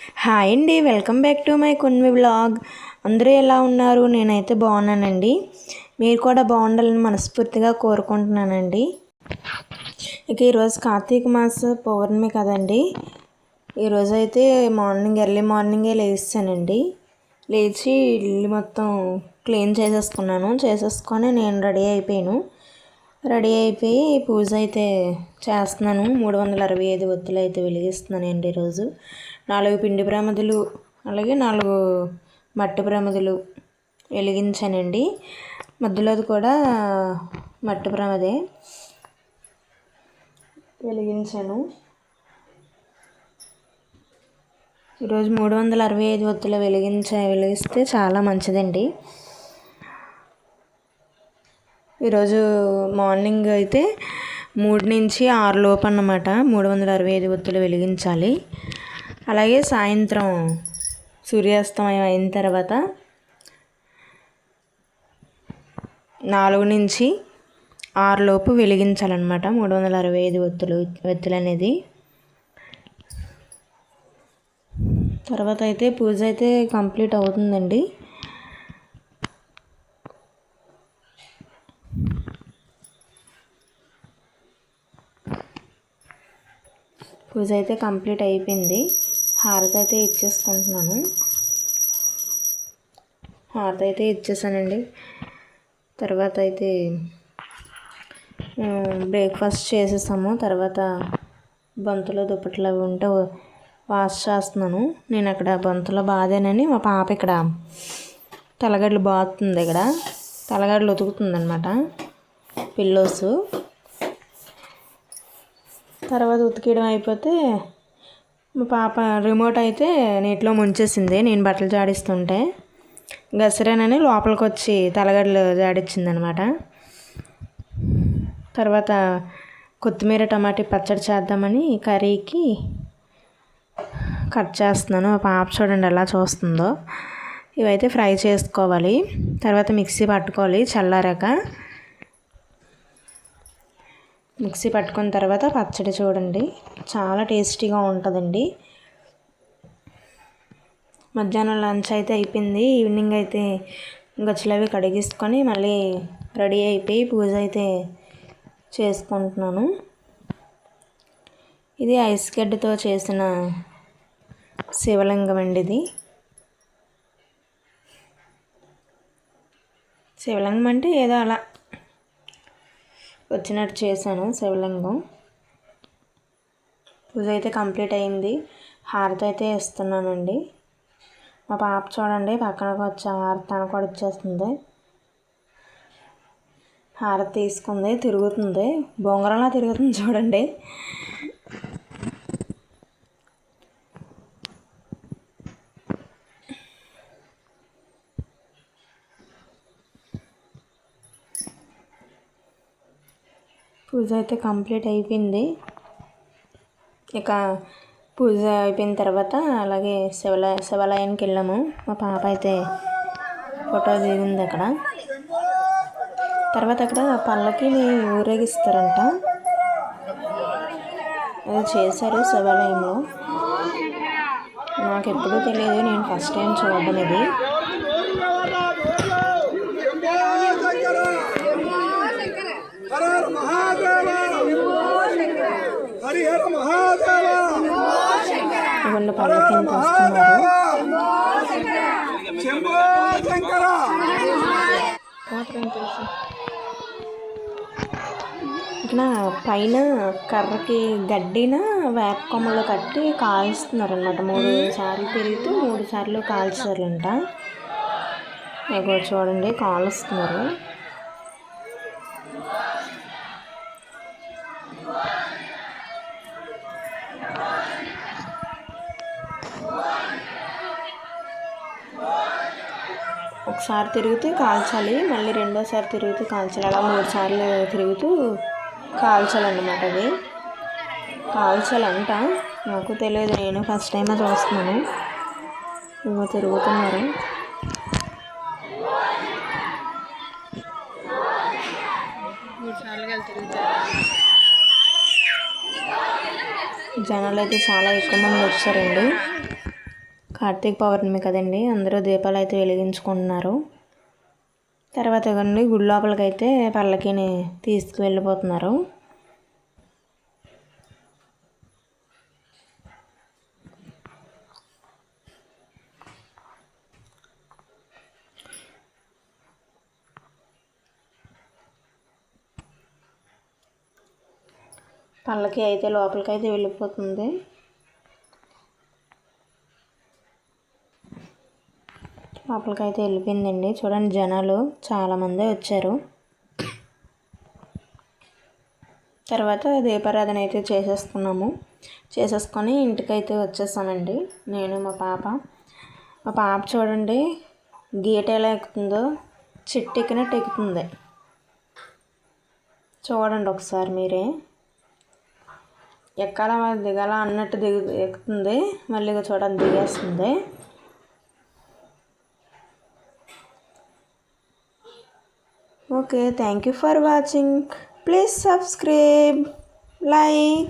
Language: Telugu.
హాయ్ అండి వెల్కమ్ బ్యాక్ టు మై కొన్ని వ్లాగ్. అందరూ ఎలా ఉన్నారు? నేనైతే బాగున్నానండి. మీరు కూడా బాగుండాలని మనస్ఫూర్తిగా కోరుకుంటున్నానండి. ఇక ఈరోజు కార్తీక మాస పౌర్ణమి కదండి. ఈరోజు అయితే మార్నింగ్ ఎర్లీ మార్నింగే లేచానండి. లేచి ఇల్లు మొత్తం క్లీన్ చేసేసుకున్నాను. చేసేసుకొని నేను రెడీ అయిపోయాను. రెడీ అయిపోయి పూజ అయితే చేస్తున్నాను. మూడు వందల అరవై ఐదు ఒత్తులు అయితే వెలిగిస్తున్నానండి ఈరోజు. నాలుగు పిండి ప్రమిదలు అలాగే నాలుగు మట్టి ప్రమిదలు వెలిగించానండి. మధ్యలోది కూడా మట్టి ప్రమదే వెలిగించాను. ఈరోజు మూడు వందల అరవై ఐదు ఒత్తులు వెలిగించ వెలిగిస్తే చాలా మంచిదండి. ఈరోజు మార్నింగ్ అయితే మూడు నుంచి ఆరు లోపు అన్నమాట. మూడు వందల అరవై ఐదు ఒత్తులు వెలిగించాలి. అలాగే సాయంత్రం సూర్యాస్తమయం అయిన తర్వాత నాలుగు నుంచి ఆరులోపు వెలిగించాలన్నమాట. మూడు వందల అరవై ఐదు ఒత్తులు ఒత్తులు అనేది. తర్వాత అయితే పూజ అయితే కంప్లీట్ అవుతుందండి. పూజ అయితే కంప్లీట్ అయిపోయింది. హారతి అయితే ఇచ్చేసుకుంటున్నాను. హారతి అయితే ఇచ్చేసానండి. తర్వాత అయితే బ్రేక్ఫాస్ట్ చేసేసాము. తర్వాత బంతులో దుప్పట్లు అవి ఉంటే వాష్ చేస్తున్నాను. నేను అక్కడ బంతులో బాధేనని మా పాప ఇక్కడ తలగడ్లు బాగుతుంది ఇక్కడ. తలగడ్లు ఉతుకుతుందనమాట పిల్లోసు. తర్వాత ఉతికేయడం అయిపోతే మా పాప రిమోట్ అయితే నీటిలో ముంచేసింది. నేను బట్టలు జాడిస్తుంటే గసరేనని లోపలికి వచ్చి తలగడలు జాడిచ్చిందనమాట. తర్వాత కొత్తిమీర టమాటీ పచ్చడి చేద్దామని కర్రీకి కట్ చేస్తున్నాను. పాప చూడండి ఎలా చూస్తుందో. ఇవైతే ఫ్రై చేసుకోవాలి. తర్వాత మిక్సీ పట్టుకోవాలి చల్లారాక. మిక్సీ పట్టుకున్న తర్వాత పచ్చడి చూడండి. చాలా టేస్టీగా ఉంటుందండి. మధ్యాహ్నం లంచ్ అయితే అయిపోయింది. ఈవినింగ్ అయితే గచ్చులవి కడిగేసుకొని మళ్ళీ రెడీ అయిపోయి పూజ అయితే చేసుకుంటున్నాను. ఇది ఐస్ గడ్డతో చేసిన శివలింగం అండి ఇది. శివలింగం అంటే ఏదో అలా వచ్చినట్టు చేశాను శివలింగం. పూజ అయితే కంప్లీట్ అయింది. హారతి అయితే ఇస్తున్నానండి. మా పాప చూడండి పక్కనకి వచ్చి హారతి తన కూడా ఇచ్చేస్తుంది. హారతి తీసుకుంది తిరుగుతుంది. బొంగరంలా తిరుగుతుంది చూడండి. పూజ అయితే కంప్లీట్ అయిపోయింది. ఇక పూజ అయిపోయిన తర్వాత అలాగే శివల శివాలయానికి వెళ్ళాము. మా పాప అయితే ఫోటో దిగింది అక్కడ. తర్వాత అక్కడ పళ్ళకి ఊరేగిస్తారంట. అది చేశారు శివాలయంలో. నాకు ఎప్పుడూ తెలియదు నేను ఫస్ట్ టైం చూడడం ఇది. ఇక్కడ పైన కర్రకి గడ్డిన వేప కొమ్మలు కట్టి కాల్స్తున్నారు అనమాట మూడు సార్లు తిరుగుతూ మూడు సార్లు కాల్చారంట. ఇగో చూడండి కాలుస్తున్నారు. ఒకసారి తిరుగుతూ కాల్చాలి మళ్ళీ రెండోసారి తిరుగుతూ కాల్చాలి. అలా మూడు సార్లు తిరుగుతూ కాల్చాలన్నమాట అది. కాల్చాలంట. నాకు తెలియదు నేను ఫస్ట్ టైం చూస్తున్నాను. ఇంకో తిరుగుతున్నారు. జనాలు అయితే చాలా ఎక్కువ మంది వచ్చారండి. కార్తీక పౌర్ణమి కదండి అందరూ దీపాలు అయితే వెలిగించుకుంటున్నారు. తర్వాత ఇవ్వండి గుడి లోపలికి అయితే పల్లకిని తీసుకువెళ్ళిపోతున్నారు. పళ్ళకి అయితే లోపలికి అయితే వెళ్ళిపోతుంది. లోపలికి అయితే వెళ్ళిపోయిందండి. చూడండి జనాలు చాలామంది వచ్చారు. తర్వాత దీపారాధన అయితే చేసేసుకున్నాము చేసేసుకొని ఇంటికైతే వచ్చేసామండి. నేను మా పాప. మా పాప చూడండి గీట ఎలా ఎక్కుతుందో చిట్టెక్కినట్టు ఎక్కుతుంది. చూడండి ఒకసారి మీరే. ఎక్కాల దిగాల అన్నట్టు దిగు ఎక్కుతుంది. మళ్ళీ చూడండి దిగేస్తుంది. Okay, thank you for watching. Please subscribe, like.